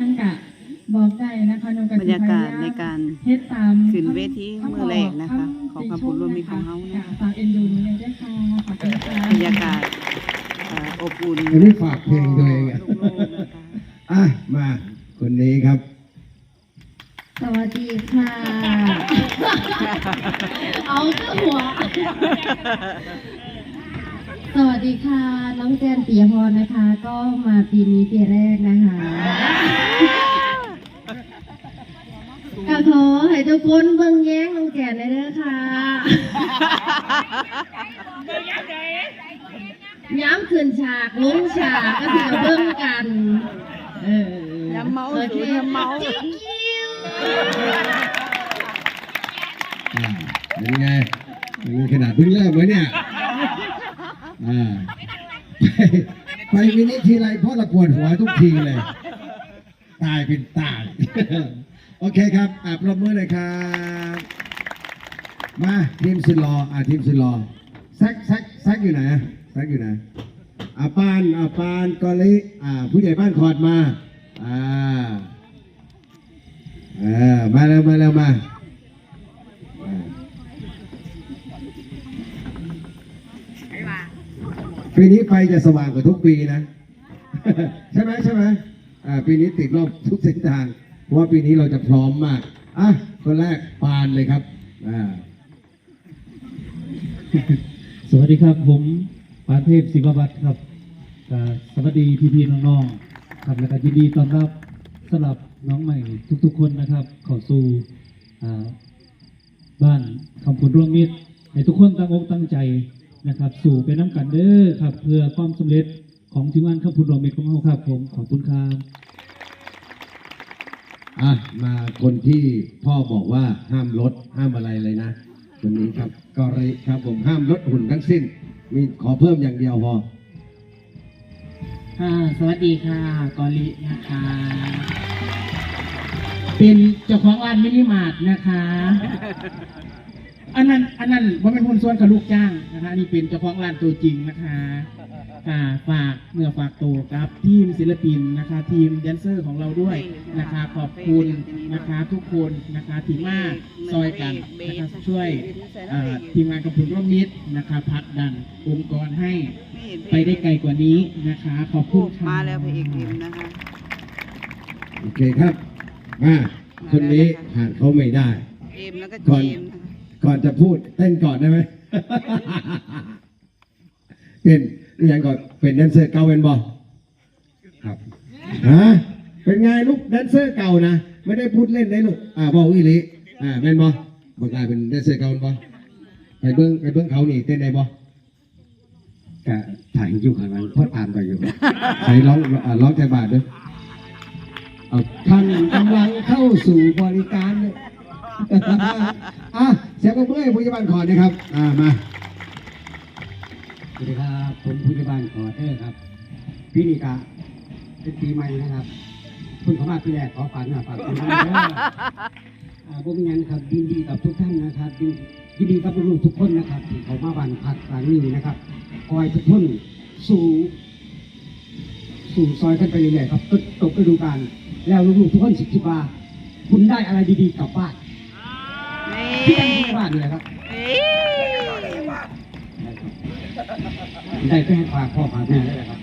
นั่นกะบอกได้นะคะน้องกะบรรยากาศในการเฮ็ดตามขึ้นเวทีมื้อแรกนะคะ ของคำพูดร่วมมิตรของเฮานะคะฝากเอ็นดูหนูเลยด้วยค่ะขอบคุณค่ะบรรยากาศเอ่ออบอุ่นอันนี้ฝากเพลงตัวเองอะโล่งๆนะคะอะมาคนนี้ครับ สวัสดีค่ะ เอาก็หัว สวัสดีค่ะ น้องแจนปียพรนะคะ ก็มาปีนี้ปีแรกนะคะก็ข อให้ทุกคนเบิ่งแย้งน้องแจนได้เด้อค่ะย้ำขึ้นฉากลงฉากก็ถือเบิ่งกัน เออย้ำเมาโอเคสู่ย้ำเมา Thank you อ่าเป็นไงเป็นไงขนาดเพิ่งเริ่มเลยเนี่ยอ่าไปไปมินิทีไรเพราะเราปวดหัวทุกทีเลย ตายเป็นตาย โอเคครับอ่าปรบมือเลยครับ มาทีมสุดรออ่าทีมสุดรอแซกแซกแซกอยู่ไหนแซกอยู่ไหนอาปานอาปานกอลิอ่าผู้ใหญ่บ้านคอร์ดมาอ่าเออมาแล้วมาแล้วมาอ่าปีนี้ไฟจะสว่างกว่าทุกปีนะ ใช่ไหมใช่ไหมอ่าปีนี้ติดรอบทุกเส้นทาง เพราะว่าปีนี้เราจะพร้อมมาก อะ คนแรกปานเลยครับ อ่า สวัสดีครับ ผมปานเทพศิววัฒน์ครับก็สวัสดีพี่ๆน้องๆครับแล้วก็ยินดีต้อนรับสำหรับน้องใหม่ทุกๆ คนนะครับเข้าสู่อ่าบ้านคำพูดร่วมมิตรให้ทุกคนตั้งอกตั้งใจนะครับ สู่ไปน้ำกันเด้อครับ เพื่อความสำเร็จของทีมงานคำพูดร่วมมิตรของเราครับ ผมขอบคุณครับ อะมาคนที่พ่อบอกว่าห้ามลดห้ามอะไรเลยนะคนนี้ครับกอริครับผมห้ามลดหุ่นทั้งสิ้น มีขอเพิ่มอย่างเดียวพอค่ะสวัสดีค่ะกอลินะคะ เป็นเจ้าของร้านมินิมาร์ทนะคะ อันนั้นอันนั้นว่าเป็นคนส่วนกับลูกจ้างนะคะอันนี่เป็นเจ้าของร้านตัวจริงนะคะค่ะฝากเมื่อฝากตัวครับ ทีมศิลปินนะคะ ทีมแดนเซอร์ของเราด้วยนะคะ ขอบคุณนะคะทุกคนนะคะที่มาซอยกันนะคะช่วยเอ่อทีมงานกระพุนร่วมมิตรนะคะพักดันองค์กรให้ไปได้ไกลกว่านี้นะคะ ขอบคุณค่ะมาแล้วพระเอกเอ็มนะคะโอเคครับมาคนนี้ห่างเขาไม่ได้เอ็มแล้วก็ก่เจอนมส์นะคะ ก่อนจะพูดเต้นก่อนได้ไหมเป็นอหย่างก่อนเป็นแดนเซอร์เก่าเป็นบอครับฮะเป็นไงลูกแดนเซอร์เก่านะไม่ได้พูดเล่นได้ลูกอ่าบอกอีหลีอ่าเป็นบอบอกลายเป็นแดนเซอร์เก่าเป็นบอไปเบิ้งไปเบิ้งเขานี่เต้นได้บอก็ถ่ายอยู่ข้างหลังพ่อตามไปอยู่ใส่ร้องอ่าร้องใจบาทด้วยเอาท่านกำลังเข้าสู่บริการเนี่ย อะเสียงปรบมือให้ผู้ใหญ่บ้านขอนะครับอ่ามาสวัสดีครับผมผู้ใหญ่บ้านขอเด้อครับพี่นิกาเป็นปีใหม่นะครับเพิ่งเข้ามาปีแรกขอฝันนะฝากคุณเด้ออ่าผมยังครับยินดีกับทุกท่านนะครับยินยินดีกับลูกๆทุกคนนะครับที่เขามาบ้านพักหลังนี้นะครับคอยทุกคนสู่สู่ซอยกันไปเรื่อยๆครับตตกฤดูกาลแล้วลูกๆทุกคนสิคิดว่า คุณได้อะไรดีๆกลับบ้าน ที่ตั้งที่บ้านนี่แหละครับได้ไปให้ฝากพ่อฝากแม่ได้เลยครับ